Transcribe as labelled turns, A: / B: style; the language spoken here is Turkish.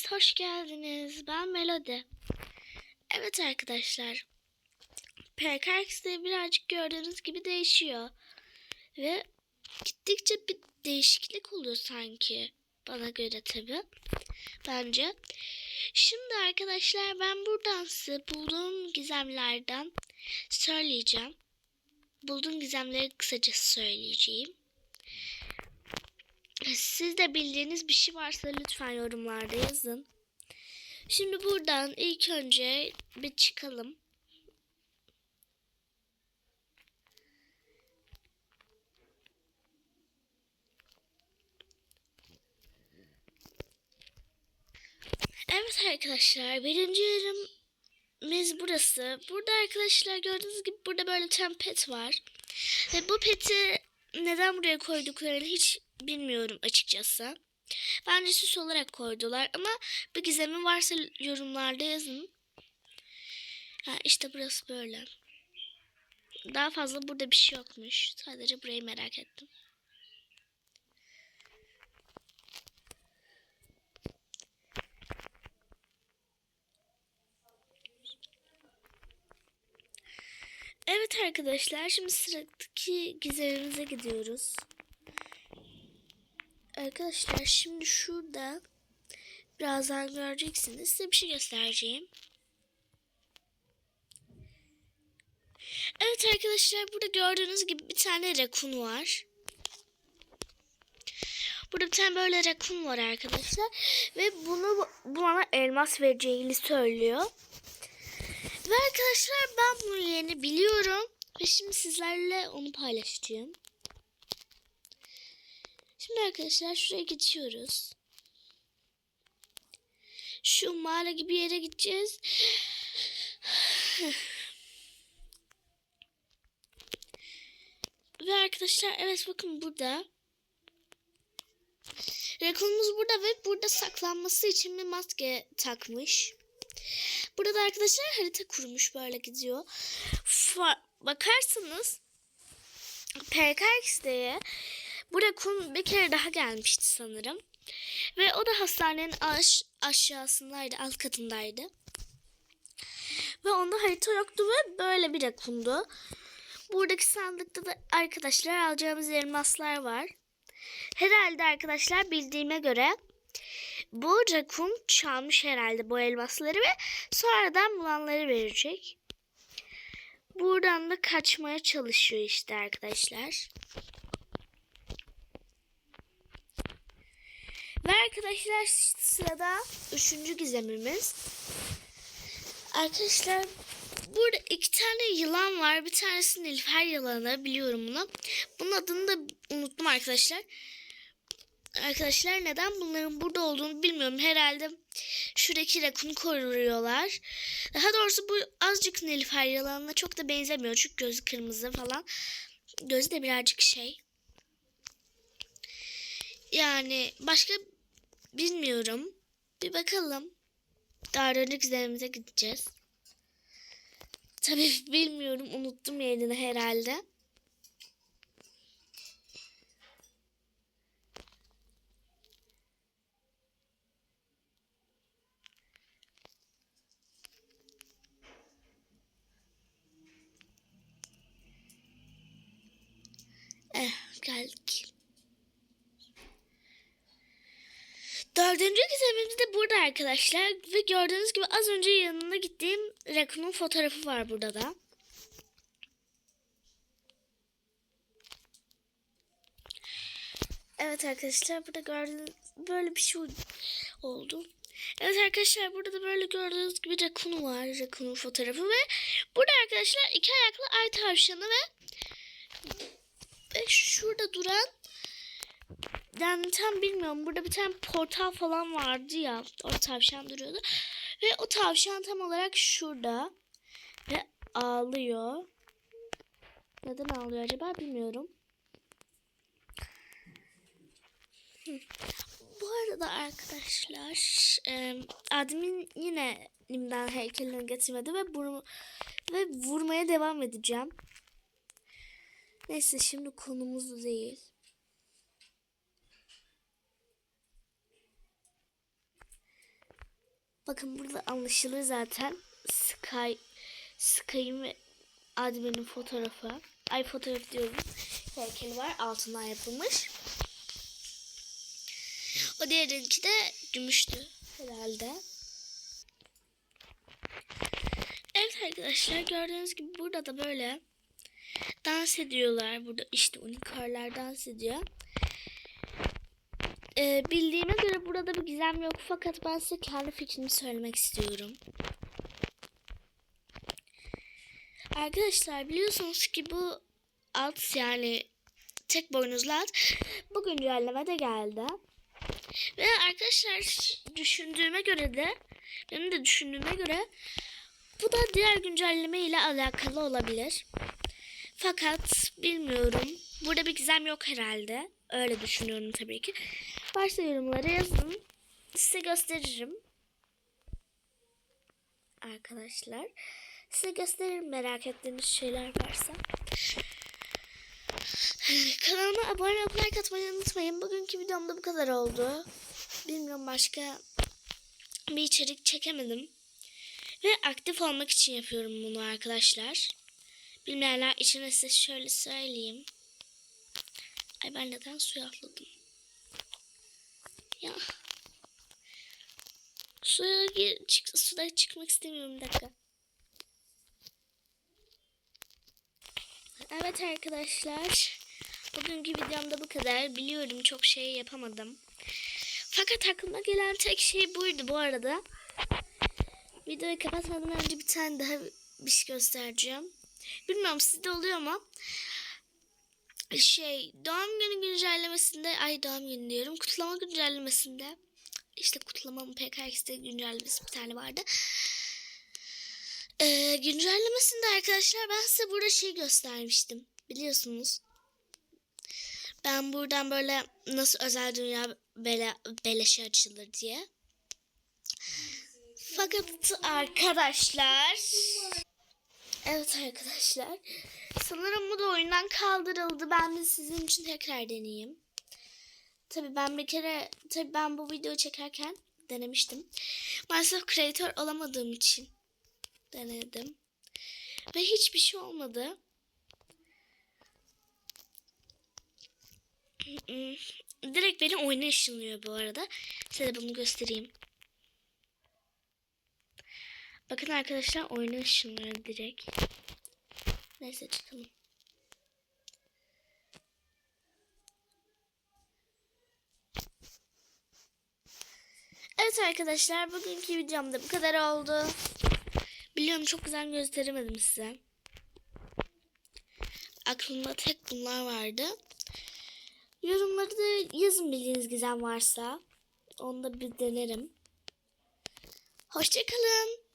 A: hepiniz hoş geldiniz. Ben Melody. Evet arkadaşlar. PKX'de birazcık gördüğünüz gibi değişiyor. Ve gittikçe bir değişiklik oluyor sanki. Bana göre tabi. Bence. Şimdi arkadaşlar ben buradan size bulduğum gizemlerden söyleyeceğim. Bulduğum gizemleri kısaca söyleyeceğim. Siz de bildiğiniz bir şey varsa lütfen yorumlarda yazın. Şimdi buradan ilk önce bir çıkalım. Evet arkadaşlar birinci yerimiz burası. Burada arkadaşlar gördüğünüz gibi burada böyle bir var. Ve bu peti neden buraya koyduklarını hiç bilmiyorum açıkçası. Bence süs olarak koydular ama bir gizemi varsa yorumlarda yazın. Ha, işte burası böyle. Daha fazla burada bir şey yokmuş. Sadece burayı merak ettim. Evet arkadaşlar şimdi sıradaki gizemimize gidiyoruz. Arkadaşlar şimdi şurada birazdan göreceksiniz. Size bir şey göstereceğim. Evet arkadaşlar burada gördüğünüz gibi bir tane rakun var. Burada bir tane böyle rakun var arkadaşlar. Ve bunu bu bana elmas vereceğini söylüyor. Ve arkadaşlar ben bunu yeni biliyorum. Ve şimdi sizlerle onu paylaşacağım. Şimdi arkadaşlar şuraya geçiyoruz. Şu mağara gibi yere gideceğiz. Ve arkadaşlar evet bakın burada. Rakunumuz burada ve burada saklanması için bir maske takmış. Burada da arkadaşlar harita kurmuş böyle gidiyor. Fa bakarsanız PKX'de bu rakun bir kere daha gelmişti sanırım. Ve o da hastanenin aş aşağısındaydı, alt katındaydı. Ve onda harita yoktu ve böyle bir rakundu. Buradaki sandıkta da arkadaşlar alacağımız elmaslar var. Herhalde arkadaşlar bildiğime göre bu rakun çalmış herhalde bu elmasları ve sonradan bulanları verecek. Buradan da kaçmaya çalışıyor işte arkadaşlar. Ve arkadaşlar sırada üçüncü gizemimiz. Arkadaşlar burada iki tane yılan var. Bir tanesi Nilüfer yılanı biliyorum bunu. Bunun adını da unuttum arkadaşlar. Arkadaşlar neden bunların burada olduğunu bilmiyorum. Herhalde şuradaki rakunu koruyorlar. Daha doğrusu bu azıcık Nilüfer yılanına çok da benzemiyor. Çünkü gözü kırmızı falan. Gözü de birazcık şey. Yani başka bilmiyorum. Bir bakalım. Dönük üzerimize gideceğiz. Tabii bilmiyorum. Unuttum yerini herhalde. Eh geldik. Dördüncü gizemimiz de burada arkadaşlar. Ve gördüğünüz gibi az önce yanına gittiğim rakunun fotoğrafı var burada da. Evet arkadaşlar burada gördüğünüz böyle bir şey oldu. Evet arkadaşlar burada da böyle gördüğünüz gibi rakun var. Rakunun fotoğrafı ve burada arkadaşlar iki ayaklı ay tavşanı ve ve şurada duran yani tam bilmiyorum. Burada bir tane portal falan vardı ya. Orada tavşan duruyordu. Ve o tavşan tam olarak şurada. Ve ağlıyor. Neden ağlıyor acaba bilmiyorum. Bu arada arkadaşlar e, admin yine Nim'den heykelini getirmedi ve, bunu, ve vurmaya devam edeceğim. Neyse şimdi konumuz değil. Bakın burada anlaşılır zaten. Sky Sky'ın Admin'in fotoğrafı. Ay fotoğraf diyorum. Heykeli var. Altından yapılmış. O diğerinki de gümüştü herhalde. Evet arkadaşlar gördüğünüz gibi burada da böyle dans ediyorlar. Burada işte unicornlar dans ediyor. Ee, bildiğime göre burada bir gizem yok fakat ben size kendi fikrimi söylemek istiyorum. Arkadaşlar biliyorsunuz ki bu at yani tek boynuzlu at bu güncellemede geldi. Ve arkadaşlar düşündüğüme göre de benim de düşündüğüme göre bu da diğer güncelleme ile alakalı olabilir. Fakat bilmiyorum. Burada bir gizem yok herhalde. Öyle düşünüyorum tabii ki. Varsa yorumlara yazın. Size gösteririm. Arkadaşlar. Size gösteririm merak ettiğiniz şeyler varsa. Kanalıma abone olup like atmayı unutmayın. Bugünkü videomda bu kadar oldu. Bilmiyorum başka bir içerik çekemedim. Ve aktif olmak için yapıyorum bunu arkadaşlar. Bilmeyenler için size şöyle söyleyeyim. Ay ben neden suya atladım? Ya. Suya gir, çık, suda çıkmak istemiyorum bir dakika. Evet arkadaşlar. Bugünkü videomda bu kadar. Biliyorum çok şey yapamadım. Fakat aklıma gelen tek şey buydu bu arada. Videoyu kapatmadan önce bir tane daha bir şey göstereceğim. Bilmiyorum sizde oluyor mu? Şey doğum günü güncellemesinde ay doğum günü diyorum kutlama güncellemesinde işte kutlamamın PKX'de güncellemesi bir tane vardı. Ee, güncellemesinde arkadaşlar ben size burada şey göstermiştim. Biliyorsunuz. Ben buradan böyle nasıl özel dünya bele, beleşe açılır diye. Fakat arkadaşlar Evet arkadaşlar. Sanırım bu da oyundan kaldırıldı. Ben de sizin için tekrar deneyeyim. Tabii ben bir kere tabii ben bu videoyu çekerken denemiştim. Maalesef kreatör olamadığım için denedim. Ve hiçbir şey olmadı. Direkt beni oyuna ışınlıyor bu arada. Size bunu göstereyim. Bakın arkadaşlar oyuna ışınlıyor direkt. Neyse çıkalım. Evet arkadaşlar bugünkü videomda bu kadar oldu. Biliyorum çok güzel gösteremedim size. Aklımda tek bunlar vardı. Yorumları da yazın bildiğiniz gizem varsa. Onu da bir denerim. Hoşçakalın.